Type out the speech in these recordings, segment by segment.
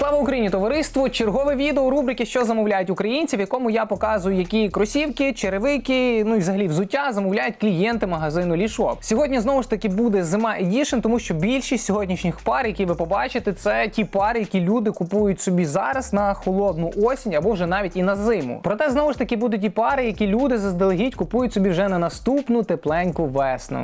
Слава Україні, товариство! Чергове відео рубрики Що замовляють українці, в якому я показую, які кросівки, черевики, ну і взагалі взуття замовляють клієнти магазину Лішоп. Сьогодні знову ж таки буде зима едішн, тому що більшість сьогоднішніх пар, які ви побачите, це ті пари, які люди купують собі зараз на холодну осінь або вже навіть і на зиму. Проте знову ж таки будуть і пари, які люди заздалегідь купують собі вже на наступну тепленьку весну.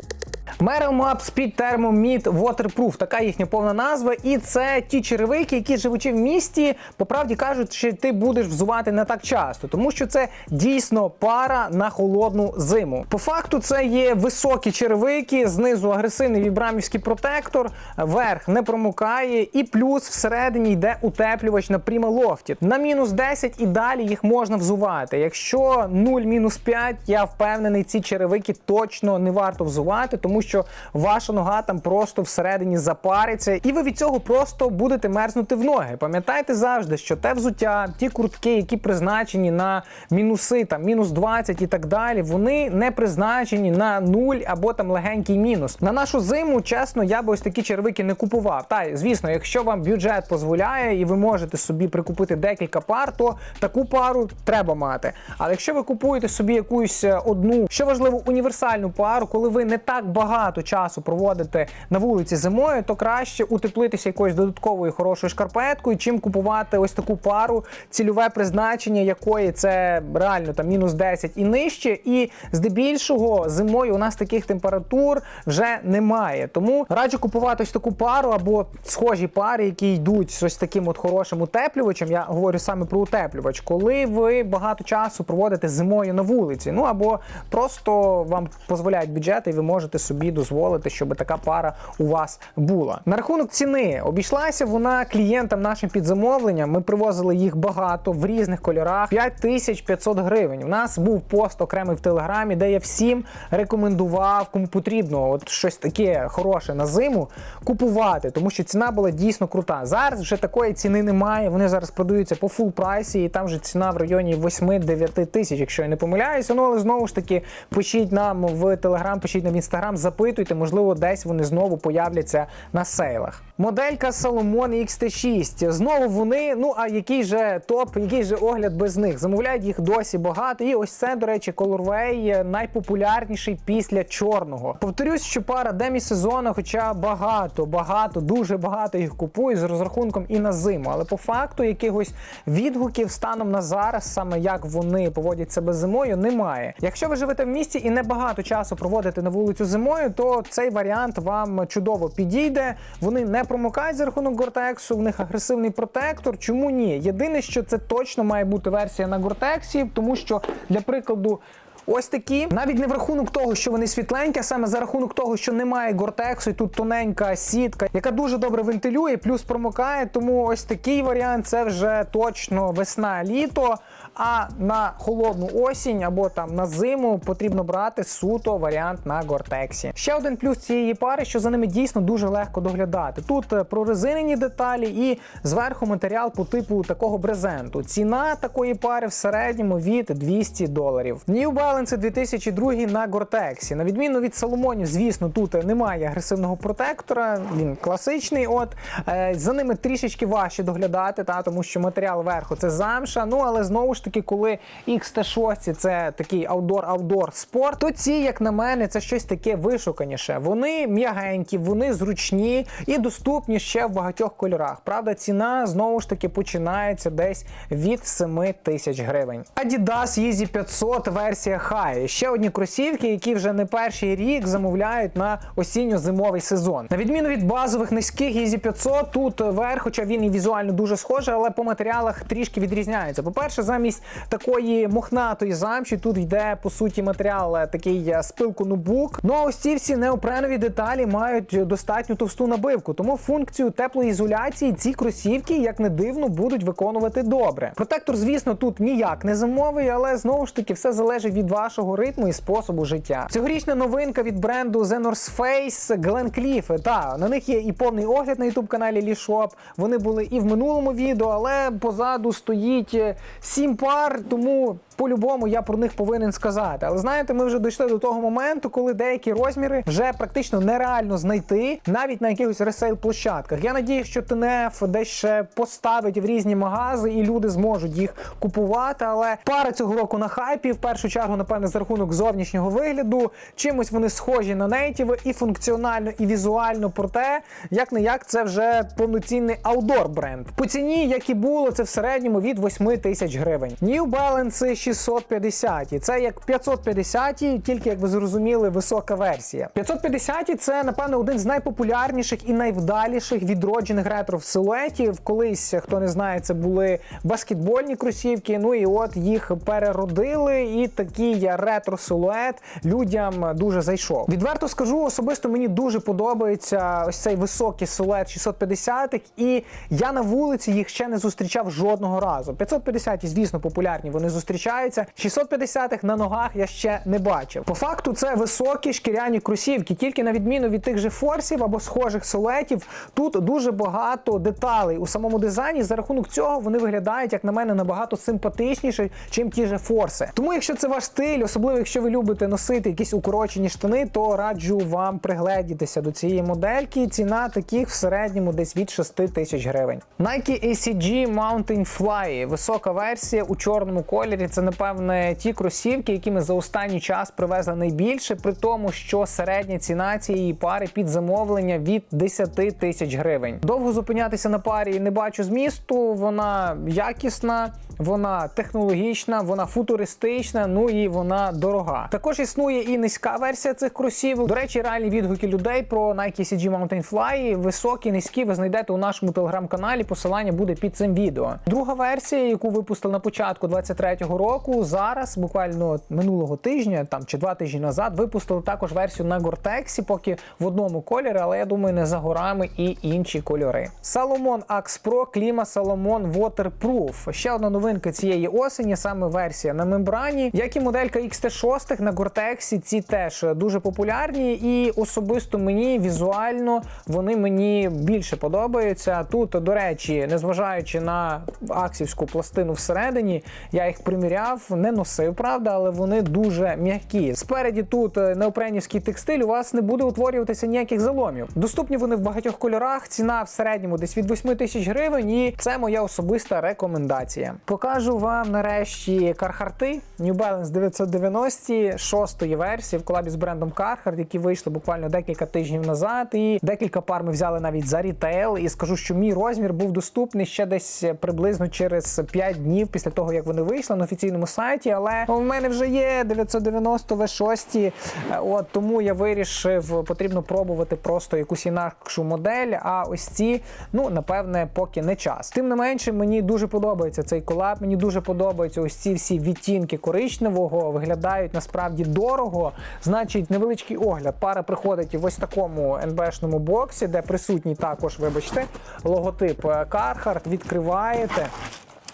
Merrell Map Speed Thermo Mid Waterproof, така їхня повна назва. І це ті черевики, які живучи в місті, по правді кажуть, що ти будеш взувати не так часто, тому що це дійсно пара на холодну зиму. По факту, це є високі черевики, знизу агресивний вібрамівський протектор, верх не промокає, і плюс всередині йде утеплювач на Primaloft. На мінус 10 і далі їх можна взувати. Якщо 0 мінус 5, я впевнений, ці черевики точно не варто взувати, тому що ваша нога там просто всередині запариться, і ви від цього просто будете мерзнути в ноги. Пам'ятайте завжди, що те взуття, ті куртки, які призначені на мінуси, там мінус 20 і так далі, вони не призначені на 0 або там легенький мінус. На нашу зиму, чесно, я би ось такі черевики не купував. Та звісно, якщо вам бюджет дозволяє і ви можете собі прикупити декілька пар, то таку пару треба мати. Але якщо ви купуєте собі якусь е, одну, що важливо, універсальну пару, коли ви не так багато часу проводите на вулиці зимою, то краще утеплитися якоюсь додатковою хорошою шкарпеткою, чим купувати ось таку пару, цільове призначення якої це реально там мінус 10 і нижче. І здебільшого зимою у нас таких температур вже немає. Тому раджу купувати ось таку пару або схожі пари, які йдуть з ось таким от хорошим утеплювачем. Я говорю саме про утеплювач, коли ви багато часу проводите зимою на вулиці. Ну або просто вам дозволяють бюджети, і ви можете собі дозволити, щоб така пара у вас була. На рахунок ціни обійшлася вона клієнтам нашим під замовленням. Ми привозили їх багато в різних кольорах. 5500 гривень. У нас був пост окремий в телеграмі, де я всім рекомендував, кому потрібно, от щось таке хороше на зиму купувати, тому що ціна була дійсно крута. Зараз вже такої ціни немає. Вони зараз продаються по фул прайсі, і там вже ціна в районі 8-9 тисяч, якщо я не помиляюся. Ну але знову ж таки пишіть нам в телеграм, пишіть нам в інстаграм, запитуйте, можливо, десь вони знову появляться на сейлах. Моделька Salomon XT6. Знову вони. Ну а який же топ, який же огляд без них? Замовляють їх досі багато. І ось це, до речі, Colorway найпопулярніший після чорного. Повторюсь, що пара демі-сезону, хоча багато, багато, дуже багато їх купують з розрахунком і на зиму. Але по факту якихось відгуків станом на зараз, саме як вони поводять себе зимою, немає. Якщо ви живете в місті і не багато часу проводите на вулицю зимою, то цей варіант вам чудово підійде. Вони не промокають за рахунок гортексу, в них агресивний протектор. Чому ні? Єдине, що це точно має бути версія на гортексі, тому що для прикладу. Ось такі, навіть не в рахунок того, що вони світленькі, а саме за рахунок того, що немає гортексу, і тут тоненька сітка, яка дуже добре вентилює, плюс промокає. Тому ось такий варіант це вже точно весна-літо. А на холодну осінь або там на зиму потрібно брати суто варіант на гортексі. Ще один плюс цієї пари, що за ними дійсно дуже легко доглядати. Тут е, прорезинені деталі і зверху матеріал по типу такого брезенту. Ціна такої пари в середньому від 200 доларів. New Balance 2002 на гортексі. На відміну від Соломонів, звісно, тут немає агресивного протектора. Він класичний. От е, за ними трішечки важче доглядати, та тому що матеріал верху це замша. Ну але знову ж таки, коли XT6 це такий аудор-аудор спорт, то ці, як на мене, це щось таке вишуканіше. Вони м'ягенькі, вони зручні і доступні ще в багатьох кольорах. Правда, ціна знову ж таки починається десь від 7 тисяч гривень. Adidas Yeezy 500 версія High. Ще одні кросівки, які вже не перший рік замовляють на осінньо-зимовий сезон. На відміну від базових низьких Yeezy 500, тут верх, хоча він і візуально дуже схожий, але по матеріалах трішки відрізняється. По-перше, замість такої мохнатої замші тут йде по суті матеріал е, такий е, спилку нубук. Ну а ось ці всі неопренові деталі мають достатньо товсту набивку, тому функцію теплої ізоляції ці кросівки, як не дивно, будуть виконувати добре. Протектор, звісно, тут ніяк не зимовий, але знову ж таки все залежить від вашого ритму і способу життя. Цьогорічна новинка від бренду The North Face Glen Cliff. Та на них є і повний огляд на youtube каналі Лішоп. Вони були і в минулому відео, але позаду стоїть е, сім пар, тому. По-любому я про них повинен сказати. Але знаєте, ми вже дійшли до того моменту, коли деякі розміри вже практично нереально знайти навіть на якихось ресейл площадках. Я надію, що ТНФ десь ще поставить в різні магази, і люди зможуть їх купувати. Але пара цього року на хайпі, в першу чергу, напевне, за рахунок зовнішнього вигляду. Чимось вони схожі на нейтіви і функціонально, і візуально. Проте, як не як, це вже повноцінний аудор бренд. По ціні, як і було, це в середньому від 8 тисяч гривень. New Balance 650. І це як 550, тільки як ви зрозуміли, висока версія. 550 це напевно один з найпопулярніших і найвдаліших відроджених ретро силуетів. Колись хто не знає, це були баскетбольні кросівки. Ну і от їх переродили, і такий ретро силует людям дуже зайшов. Відверто скажу, особисто мені дуже подобається ось цей високий силует 650 і я на вулиці їх ще не зустрічав жодного разу. 550, звісно, популярні вони зустрічаються. 650-х на ногах я ще не бачив. По факту, це високі шкіряні кросівки, тільки на відміну від тих же форсів або схожих силуетів, тут дуже багато деталей у самому дизайні. За рахунок цього вони виглядають, як на мене, набагато симпатичніше, чим ті же форси. Тому, якщо це ваш стиль, особливо якщо ви любите носити якісь укорочені штани, то раджу вам пригледітися до цієї модельки. Ціна таких в середньому десь від 6 тисяч гривень. Nike ACG Mountain Fly, висока версія у чорному кольорі. Це напевне ті кросівки, які ми за останній час привезли найбільше, при тому, що середня ціна цієї пари під замовлення від 10 тисяч гривень. Довго зупинятися на парі не бачу змісту. Вона якісна, вона технологічна, вона футуристична, ну і вона дорога. Також існує і низька версія цих кросівок. До речі, реальні відгуки людей про Nike CG Mountain Fly високі, низькі. Ви знайдете у нашому телеграм-каналі. Посилання буде під цим відео. Друга версія, яку випустили на початку 23-го року, зараз буквально минулого тижня, там чи два тижні назад, випустили також версію на Гортексі, поки в одному кольорі, але я думаю, не за горами і інші кольори. Salomon Axe Pro Klima Salomon Waterproof. Ще одна новинка цієї осені, саме версія на мембрані, як і моделька XT6 на Гортексі. Ці теж дуже популярні, і особисто мені візуально вони мені більше подобаються. Тут, до речі, незважаючи на аксівську пластину всередині, я їх приміряв, не носив, правда, але вони дуже м'які. Спереді тут е, неопренівський текстиль, у вас не буде утворюватися ніяких заломів. Доступні вони в багатьох кольорах. Ціна в середньому десь від 8 тисяч гривень, і це моя особиста рекомендація. Покажу вам нарешті кархарти New Balance 990 шостої версії в колабі з брендом Carhartt, які вийшли буквально декілька тижнів назад. І декілька пар ми взяли навіть за рітейл. І скажу, що мій розмір був доступний ще десь приблизно через 5 днів після того, як вони вийшли на офіційному сайті. Але у мене вже є 990 V6, от тому я вирішив, потрібно пробувати просто якусь інакшу модель. А ось ці, ну напевне, поки не час. Тим не менше, мені дуже подобається цей колаб. Мені дуже подобаються ось ці всі відтінки коричневого. Виглядають насправді дорого. Значить, невеличкий огляд. Пара приходить в ось такому НБшному боксі, де присутній також, вибачте, логотип Carhartt. Відкриваєте.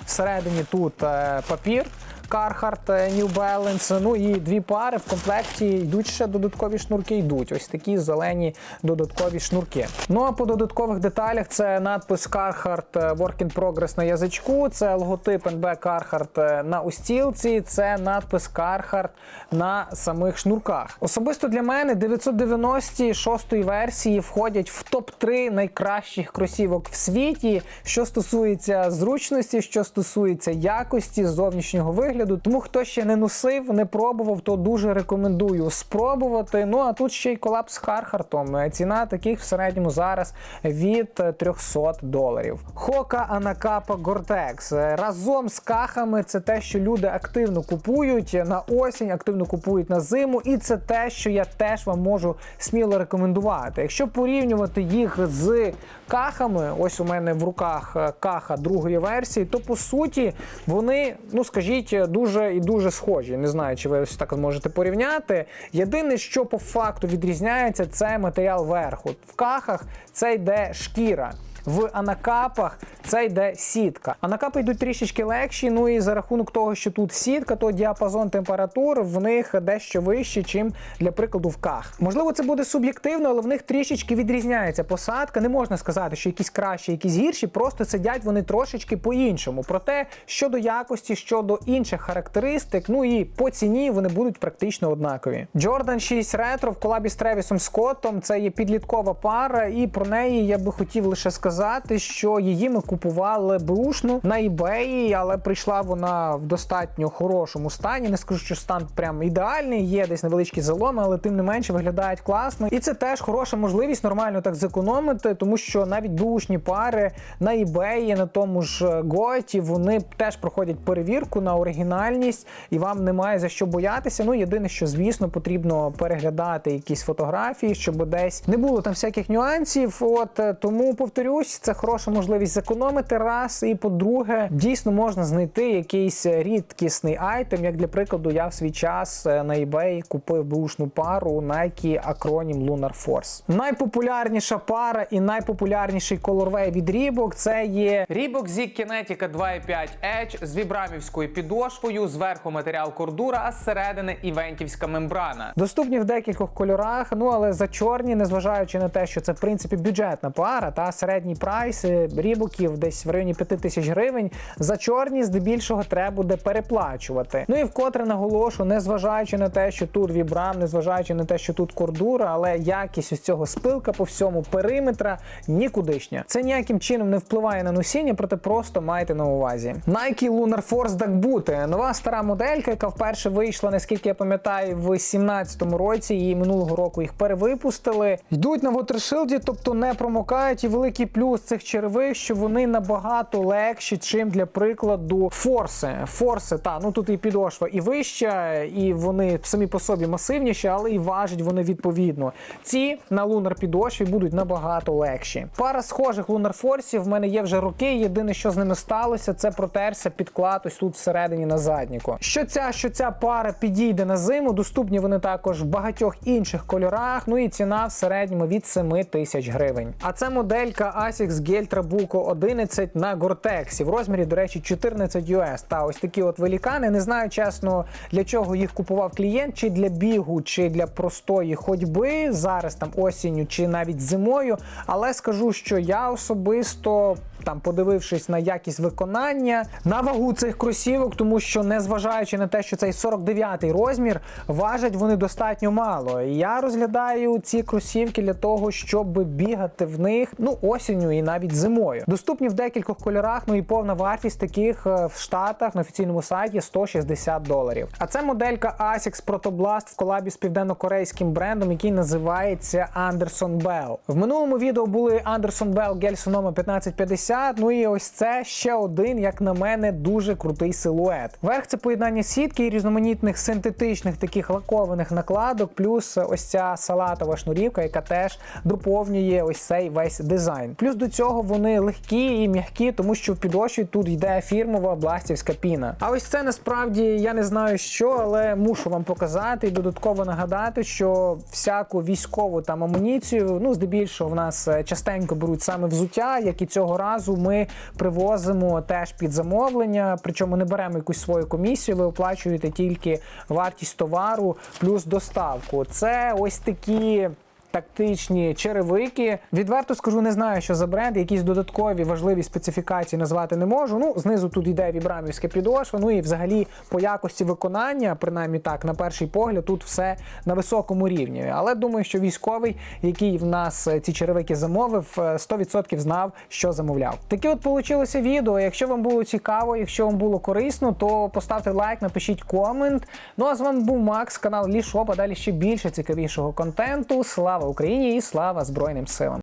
Всередині тут е, папір. Carhartt е, New Balance, ну і дві пари в комплекті йдуть ще додаткові шнурки. Йдуть ось такі зелені додаткові шнурки. Ну а по додаткових деталях це надпис Carhartt е, Work in Progress на язичку, це логотип НБ Carhartt е, на устілці, це надпис Carhartt на самих шнурках. Особисто для мене 990 шостої версії входять в топ-3 найкращих кросівок в світі, що стосується зручності, що стосується якості зовнішнього вигляду. Тому хто ще не носив, не пробував, то дуже рекомендую спробувати. Ну а тут ще й колапс з Хархартом. Ціна таких в середньому зараз від 300 доларів. Хока Анакапа Гортекс разом з кахами це те, що люди активно купують на осінь, активно купують на зиму, і це те, що я теж вам можу сміло рекомендувати. Якщо порівнювати їх з кахами, ось у мене в руках каха другої версії, то по суті вони, ну скажіть, дуже і дуже схожі. Не знаю, чи ви ось так зможете порівняти. Єдине, що по факту відрізняється, це матеріал верху. В кахах це йде шкіра. В анакапах це йде сітка. Анакапи йдуть трішечки легші. Ну і за рахунок того, що тут сітка, то діапазон температур в них дещо вищий, чим для прикладу в ках. Можливо, це буде суб'єктивно, але в них трішечки відрізняється посадка. Не можна сказати, що якісь кращі, якісь гірші, просто сидять вони трошечки по-іншому. Проте щодо якості, щодо інших характеристик, ну і по ціні вони будуть практично однакові. Jordan 6 Retro в колабі з Тревісом Скоттом це є підліткова пара, і про неї я би хотів лише сказати, що її ми купували бушну на eBay, але прийшла вона в достатньо хорошому стані. Не скажу, що стан прям ідеальний, є десь невеличкі заломи, але тим не менше виглядають класно. І це теж хороша можливість нормально так зекономити, тому що навіть бушні пари на eBay, на тому ж Готі, вони теж проходять перевірку на оригінальність, і вам немає за що боятися. Ну єдине, що звісно потрібно переглядати якісь фотографії, щоб десь не було там всяких нюансів. От е, тому повторюсь, це хороша можливість зекономити раз. І по-друге, дійсно можна знайти якийсь рідкісний айтем. Як для прикладу, я в свій час е, на eBay купив бушну пару Nike Acronym Lunar Force. Найпопулярніша пара і найпопулярніший колорвей від Reebok це є Reebok Zig Kinetica 2.5 Edge з вібрамівською підошвою, зверху матеріал кордура, а зсередини івентівська мембрана. Доступні в декількох кольорах, ну але за чорні, незважаючи на те, що це в принципі бюджетна пара, та середній прайс рібоків десь в районі 5 тисяч гривень. За чорні здебільшого треба буде переплачувати. Ну і вкотре наголошу, незважаючи на те, що тут вібрам, незважаючи на те, що тут кордура, але якість ось цього спилка по всьому периметра нікудишня. Це ніяким чином не впливає на носіння, проте просто майте на увазі. Nike Lunar Force Duck Boot – нова стара моделька, яка вперше вийшла, наскільки я пам'ятаю, в 17-му році. Її минулого року їх перевипустили. Йдуть на вотершилді, тобто не промокають. І великий плюс цих черевих, що вони набагато легші, чим для прикладу форси. Форси, та ну тут і підошва і вища, і вони самі по собі масивніші, але і важать вони відповідно. Ці на лунар підошві будуть набагато легші. Пара схожих лунар форсів в мене є вже роки. Єдине, що з ними сталося, це протерся підклад ось тут всередині на задніку. Що ця, що ця пара підійде на зиму, доступні вони також в багатьох інших кольорах. Ну і ціна в середньому від 7 тисяч гривень. А це моделька Asics Gel Trabuco 11 на Gore-Tex в розмірі, до речі, 14 US. Та ось такі от велікани. Не знаю чесно, для чого їх купував клієнт, чи для бігу, чи для простої ходьби зараз там осінню, чи навіть зимою. Але скажу, що я особисто. Там, подивившись на якість виконання, на вагу цих кросівок, тому що незважаючи на те, що цей 49-й розмір, важать вони достатньо мало. Я розглядаю ці кросівки для того, щоб бігати в них ну осінню і навіть зимою. Доступні в декількох кольорах. Ну і повна вартість таких е, в Штатах на офіційному сайті 160 доларів. А це моделька Asics Protoblast в колабі з південно-корейським брендом, який називається Anderson Bell. В минулому відео були Anderson Bell Gel Sonoma 1550. Ну і ось це ще один, як на мене, дуже крутий силует. Верх це поєднання сітки і різноманітних синтетичних таких лакованих накладок, плюс ось ця салатова шнурівка, яка теж доповнює ось цей весь дизайн. Плюс до цього вони легкі і м'які, тому що в підошві тут йде фірмова бластівська піна. А ось це насправді я не знаю що, але мушу вам показати і додатково нагадати, що всяку військову там амуніцію, ну здебільшого в нас е, частенько беруть саме взуття, як і цього разу ми привозимо теж під замовлення. Причому не беремо якусь свою комісію, ви оплачуєте тільки вартість товару плюс доставку. Це ось такі. Тактичні черевики. Відверто скажу, не знаю, що за бренд, якісь додаткові важливі специфікації назвати не можу. Ну, знизу тут йде вібрамівська підошва. Ну і взагалі по якості виконання, принаймні так, на перший погляд, тут все на високому рівні. Але думаю, що військовий, який в нас е, ці черевики замовив, е, 100% знав, що замовляв. Таке от получилося відео. Якщо вам було цікаво, якщо вам було корисно, то поставте лайк, напишіть комент. Ну а з вами був Макс, канал Лішоп, а далі ще більше цікавішого контенту. Слава Україні і слава Збройним силам!